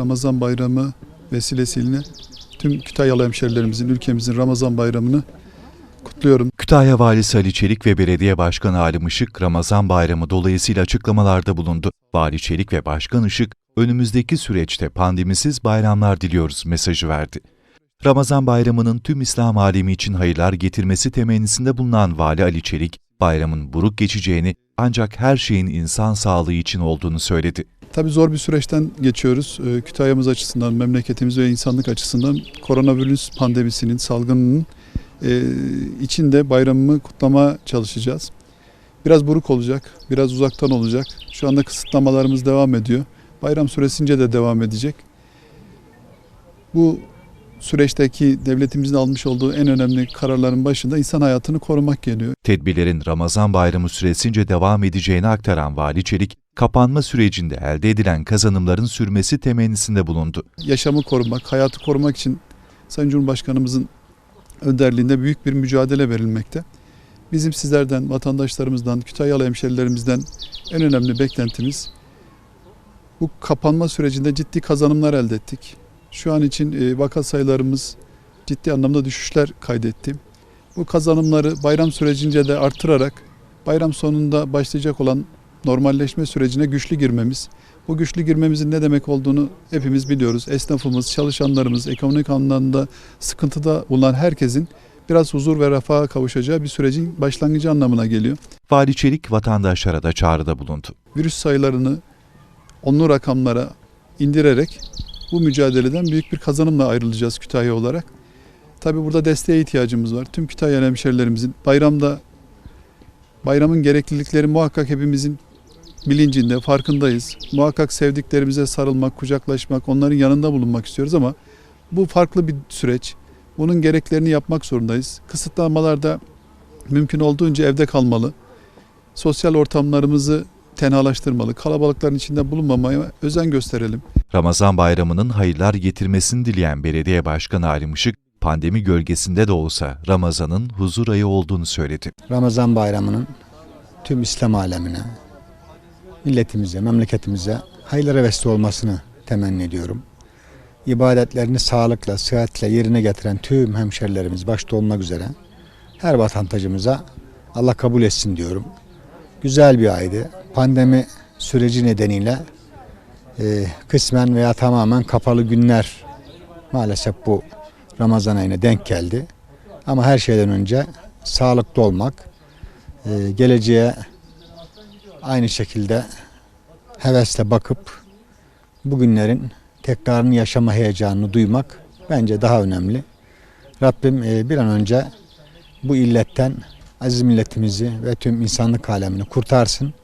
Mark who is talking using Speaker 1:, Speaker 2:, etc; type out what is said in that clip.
Speaker 1: Ramazan bayramı vesilesiyle tüm Kütahyalı hemşerilerimizin, ülkemizin Ramazan bayramını kutluyorum.
Speaker 2: Kütahya Valisi Ali Çelik ve Belediye Başkanı Halim Işık Ramazan Bayramı dolayısıyla açıklamalarda bulundu. Vali Çelik ve Başkan Işık önümüzdeki süreçte pandemisiz bayramlar diliyoruz mesajı verdi. Ramazan Bayramı'nın tüm İslam alemi için hayırlar getirmesi temennisinde bulunan Vali Ali Çelik, bayramın buruk geçeceğini ancak her şeyin insan sağlığı için olduğunu söyledi.
Speaker 1: Tabii zor bir süreçten geçiyoruz. Ee, Kütahya'mız açısından, memleketimiz ve insanlık açısından koronavirüs pandemisinin, salgınının e, içinde bayramımı kutlama çalışacağız. Biraz buruk olacak, biraz uzaktan olacak. Şu anda kısıtlamalarımız devam ediyor. Bayram süresince de devam edecek. Bu süreçteki devletimizin almış olduğu en önemli kararların başında insan hayatını korumak geliyor.
Speaker 2: Tedbirlerin Ramazan Bayramı süresince devam edeceğini aktaran Vali Çelik, kapanma sürecinde elde edilen kazanımların sürmesi temennisinde bulundu.
Speaker 1: yaşamı korumak, hayatı korumak için Sayın Cumhurbaşkanımızın önderliğinde büyük bir mücadele verilmekte. Bizim sizlerden, vatandaşlarımızdan, Kütahyalı hemşerilerimizden en önemli beklentimiz bu kapanma sürecinde ciddi kazanımlar elde ettik. Şu an için e, vaka sayılarımız ciddi anlamda düşüşler kaydetti. Bu kazanımları bayram sürecince de artırarak bayram sonunda başlayacak olan normalleşme sürecine güçlü girmemiz, bu güçlü girmemizin ne demek olduğunu hepimiz biliyoruz. Esnafımız, çalışanlarımız, ekonomik anlamda sıkıntıda bulunan herkesin biraz huzur ve refaha kavuşacağı bir sürecin başlangıcı anlamına geliyor.
Speaker 2: Vali Çelik vatandaşlara da çağrıda bulundu.
Speaker 1: Virüs sayılarını onlu rakamlara indirerek bu mücadeleden büyük bir kazanımla ayrılacağız Kütahya olarak. Tabii burada desteğe ihtiyacımız var. Tüm Kütahya hemşerilerimizin bayramda bayramın gereklilikleri muhakkak hepimizin bilincinde, farkındayız. Muhakkak sevdiklerimize sarılmak, kucaklaşmak, onların yanında bulunmak istiyoruz ama bu farklı bir süreç. Bunun gereklerini yapmak zorundayız. Kısıtlamalarda mümkün olduğunca evde kalmalı. Sosyal ortamlarımızı tenhalaştırmalı. Kalabalıkların içinde bulunmamaya özen gösterelim.
Speaker 2: Ramazan Bayramı'nın hayırlar getirmesini dileyen Belediye Başkanı Halim Işık, pandemi gölgesinde de olsa Ramazan'ın huzur ayı olduğunu söyledi.
Speaker 3: Ramazan bayramının tüm İslam alemine, milletimize, memleketimize hayırlara vesile olmasını temenni ediyorum. İbadetlerini sağlıkla, sıhhatle yerine getiren tüm hemşerilerimiz başta olmak üzere her vatandaşımıza Allah kabul etsin diyorum. Güzel bir aydı. Pandemi süreci nedeniyle e, kısmen veya tamamen kapalı günler maalesef bu Ramazan ayına denk geldi. Ama her şeyden önce sağlıklı olmak, e, geleceğe aynı şekilde hevesle bakıp bugünlerin tekrarını yaşama heyecanını duymak bence daha önemli. Rabbim e, bir an önce bu illetten aziz milletimizi ve tüm insanlık alemini kurtarsın.